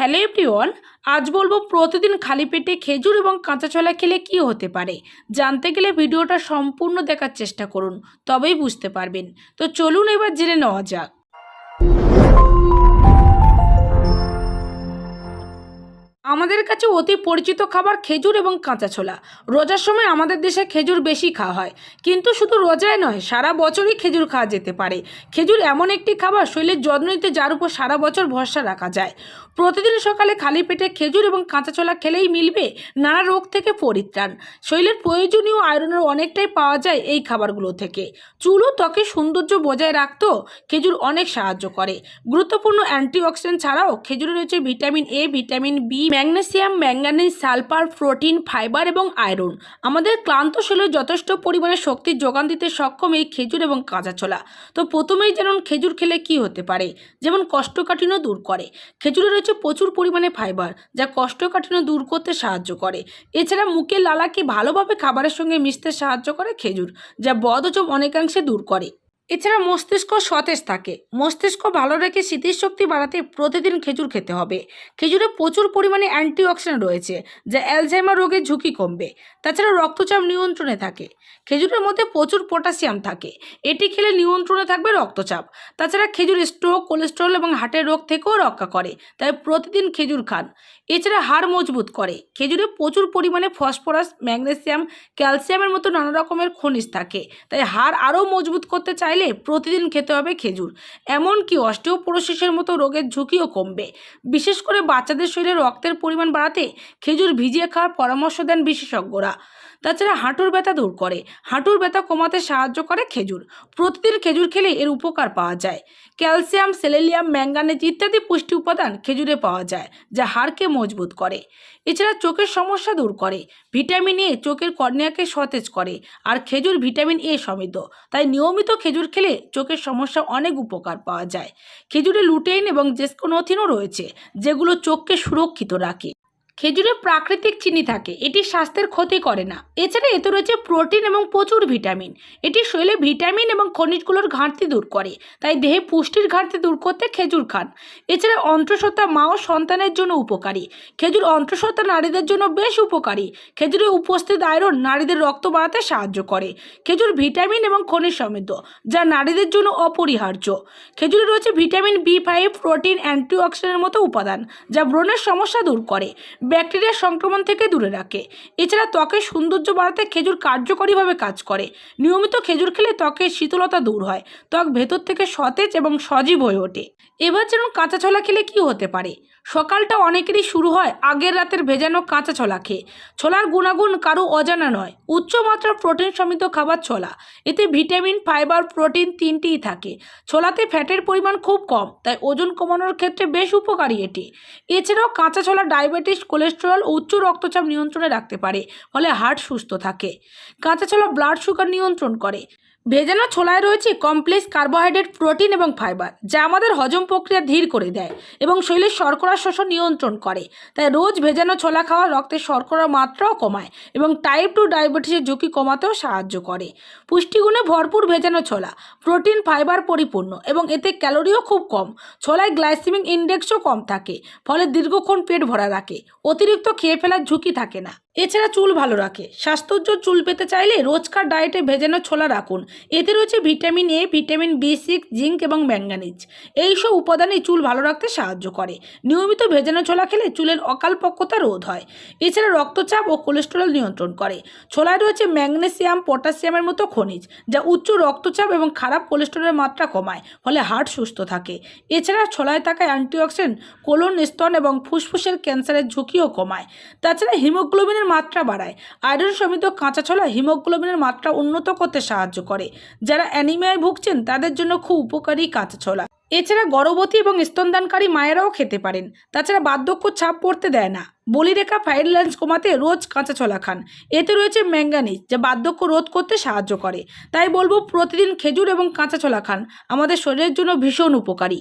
Hello everyone, আজ বলব প্রতিদিন খালি পেটে খেজুর এবং কাঁচা ছোলা খেলে কি হতে পারে? জানতে গেলে ভিডিওটা সম্পূর্ণ দেখার চেষ্টা করুন, তবেই বুঝতে পারবেন। তো চলুন এবার জেনে নেওয়া যাক। আমাদের কাছে অতি পরিচিত খাবার খেজুর এবং কাঁচা ছোলা। রোজার সময় আমাদের দেশে খেজুর বেশি খাওয়া হয়। কিন্তু শুধু রোজায় নয়, সারা বছরই খেজুর খাওয়া যেতে পারে। খেজুর এমন একটি খাবার শরীরের যত্ন নিতে যার উপর সারা বছর ভরসা রাখা যায়। প্রতিদিন সকালে খালি পেটে খেজুর এবং কাঁচা ছোলা খেলেই মিলবে নানা রোগ থেকে পরিত্রাণ। শরীরের প্রয়োজনীয় আয়রনের অনেকটাই পাওয়া যায় এই খাবারগুলো থেকে। চুল ও ত্বকের সৌন্দর্য বজায় রাখতেও খেজুর অনেক সাহায্য করে। গুরুত্বপূর্ণ অ্যান্টিঅক্সিডেন্ট ছাড়াও খেজুরে রয়েছে vitamin A vitamin B magnesium, manganese, sulphur, protein, fibre এবং আয়রন। আমাদের ক্লান্ত শরীরে যথেষ্ট পরিমাণে শক্তির যোগান দিতে সক্ষম এই খেজুর এবং কাঁচা ছোলা। তো প্রথমেই যেমন খেজুর খেলে কি হতে পারে। যেমন কোষ্ঠকাঠিন্য দূর করে। খেজুরে রয়েছে প্রচুর পরিমাণে ফাইবার, যা কোষ্ঠকাঠিন্য দূর করতে সাহায্য করে। এছাড়া মুখের লালাকে ভালোভাবে খাবারের সঙ্গে মিশতে সাহায্য করে খেজুর, যা বদহজম অনেকাংশে দূর করে। এছাড়া মস্তিষ্ক সতেজ থাকে। মস্তিষ্ক ভালো রেখে স্মৃতিশক্তি বাড়াতে প্রতিদিন খেজুর খেতে হবে। খেজুরে প্রচুর পরিমাণে অ্যান্টিঅক্সিডেন্ট রয়েছে, যা অ্যালঝাইমার রোগের ঝুঁকি কমবে। তাছাড়া রক্তচাপ নিয়ন্ত্রণে থাকে। খেজুরের মধ্যে প্রচুর পটাশিয়াম থাকে। এটি খেলে নিয়ন্ত্রণে থাকবে রক্তচাপ। তাছাড়া খেজুর স্ট্রোক, কোলেস্ট্রল এবং হার্টের রোগ থেকেও রক্ষা করে, তাই প্রতিদিন খেজুর খান। এছাড়া হাড় মজবুত করে। খেজুরে প্রচুর পরিমাণে ফসফরাস, ম্যাগনেসিয়াম, ক্যালসিয়ামের মতো নানা রকমের খনিজ থাকে, তাই হাড় আরও মজবুত করতে চাইলে প্রতিদিন খেতে হবে খেজুর। এমনকি অস্টিওপোরোসিসের মতো রোগের ঝুঁকিও কমবে। বিশেষ করে বাচ্চাদের শরীরে রক্তের পরিমাণ বাড়াতে খেজুর ভিজিয়ে খাওয়ার পরামর্শ দেন বিশেষজ্ঞরা। তাছাড়া হাঁটুর ব্যথা দূর করে। হাঁটুর ব্যথা কমাতে সাহায্য করে খেজুর। প্রতিদিন খেজুর খেলে এর উপকার পাওয়া যায়। ক্যালসিয়াম সেলেলিয়াম ম্যাঙ্গানিজ ইত্যাদি পুষ্টি উপাদান খেজুরে পাওয়া যায়, যা হাড়কে মজবুত করে। এছাড়া চোখের সমস্যা দূর করে। ভিটামিন এ চোখের কর্নিয়াকে সতেজ করে, আর খেজুর ভিটামিন এ সমৃদ্ধ। তাই নিয়মিত খেজুর খেলে চোখের সমস্যা অনেক উপকার পাওয়া যায়। খেজুরে লুটেইন এবং জেস্কোনোথিনও রয়েছে, যেগুলো চোখকে সুরক্ষিত রাখে। খেজুরে প্রাকৃতিক চিনি থাকে, এটি স্বাস্থ্যের ক্ষতি করে না। এছাড়া এতে রয়েছে প্রোটিন এবং প্রচুর ভিটামিন। এটি শরীরে ভিটামিন এবং খনিজগুলোর ঘাটতি দূর করে, তাই দেহে পুষ্টির ঘাটতি দূর করতে খেজুর খান। এছাড়া অন্তঃসত্ত্বা মা ও সন্তানের জন্য উপকারী। খেজুর অন্তঃসত্ত্বা নারীদের জন্য বেশ উপকারী। খেজুরে উপস্থিত আয়রন নারীদের রক্ত বাড়াতে সাহায্য করে। খেজুর ভিটামিন এবং খনিজ সমৃদ্ধ, যা নারীদের জন্য অপরিহার্য। খেজুরে রয়েছে ভিটামিন বি ফাইভ, প্রোটিন, অ্যান্টিঅক্সিডেন্টের মতো উপাদান, যা ব্রণের সমস্যা দূর করে। ব্যাকটেরিয়া সংক্রমণ থেকে দূরে রাখে। এছাড়া ত্বকের সৌন্দর্য বাড়াতে খেজুর কার্যকরীভাবে কাজ করে। নিয়মিত খেজুর খেলে ত্বকের শীতলতা দূর হয়। ত্বক ভেতর থেকে সতেজ এবং সজীব হয়ে ওঠে। এবার যেন কাঁচা ছোলা খেলে কি হতে পারে? সকালটা অনেকেরই শুরু হয় আগের রাতের ভেজানো কাঁচা ছোলা খেয়ে। ছোলার গুণাগুণ কারও অজানা নয়। উচ্চমাত্রার প্রোটিন সমৃদ্ধ খাবার ছোলা। এতে ভিটামিন, ফাইবার, প্রোটিন তিনটিই থাকে। ছোলাতে ফ্যাটের পরিমাণ খুব কম, তাই ওজন কমানোর ক্ষেত্রে বেশ উপকারী এটি। এছাড়াও কাঁচা ছোলা ডায়াবেটিস, কোলেস্টেরল, উচ্চ রক্তচাপ নিয়ন্ত্রণে রাখতে পারে, ফলে হার্ট সুস্থ থাকে। কাঁচা ছোলা ব্লাড সুগার নিয়ন্ত্রণ করে। ভেজানো ছোলায় রয়েছে কমপ্লেক্স কার্বোহাইড্রেট প্রোটিন এবং ফাইবার যা আমাদের হজম প্রক্রিয়া ধীর করে দেয় এবং শরীরের শর্করা শোষণ নিয়ন্ত্রণ করে। তাই রোজ ভেজানো ছোলা খাওয়া রক্তের শর্করার মাত্রাও কমায় এবং টাইপ টু ডায়াবেটিসের ঝুঁকি কমাতেও সাহায্য করে। পুষ্টিগুণে ভরপুর ভেজানো ছোলা প্রোটিন ফাইবার পরিপূর্ণ এবং এতে ক্যালোরিও খুব কম। ছোলায় গ্লাইসেমিক ইন্ডেক্সও কম থাকে, ফলে দীর্ঘক্ষণ পেট ভরা রাখে, অতিরিক্ত খেয়ে ফেলার ঝুঁকি থাকে না। এছাড়া চুল ভালো রাখে। স্বাস্থ্যোজ্জ্বল চুল পেতে চাইলে রোজকার ডায়েটে ভেজানো ছোলা রাখুন। এতে রয়েছে vitamin A vitamin B six zinc এবং ম্যাঙ্গানিজ এইসব উপাদানই চুল ভালো রাখতে সাহায্য করে। নিয়মিত ভেজানো ছোলা খেলে চুলের অকালপক্কতা রোধ হয়। এছাড়া রক্তচাপ ও কোলেস্টেরল নিয়ন্ত্রণ করে। ছোলায় রয়েছে ম্যাগনেসিয়াম পটাশিয়ামের মতো খনিজ, যা উচ্চ রক্তচাপ এবং খারাপ কোলেস্টেরলের মাত্রা কমায়, ফলে হার্ট সুস্থ থাকে। এছাড়া ছোলায় থাকা অ্যান্টিঅক্সিডেন্ট কোলন স্তন এবং ফুসফুসের ক্যান্সারের ঝুঁকিও কমায়। তাছাড়া হিমোগ্লোবিনের মাত্রা বাড়ায়। আয়রন সমৃদ্ধ কাঁচা ছোলা হিমোগ্লোবিনের মাত্রা উন্নত করতে সাহায্য করে। যারা অ্যানিমিয়ায় ভুগছেন, তাদের জন্য খুব উপকারী কাঁচা ছোলা। এছাড়া গর্ভবতী এবং স্তনদানকারী মায়েরাও খেতে পারেন। তাছাড়া বার্ধক্য ছাপ পড়তে দেয় না। বলিরেখা ফাইরল্যান্স কমাতে রোজ কাঁচা ছোলা খান। এতে রয়েছে ম্যাঙ্গানিজ, যা বার্ধক্য রোধ করতে সাহায্য করে। তাই বলব, প্রতিদিন খেজুর এবং কাঁচা ছোলা খান। আমাদের শরীরের জন্য ভীষণ উপকারী।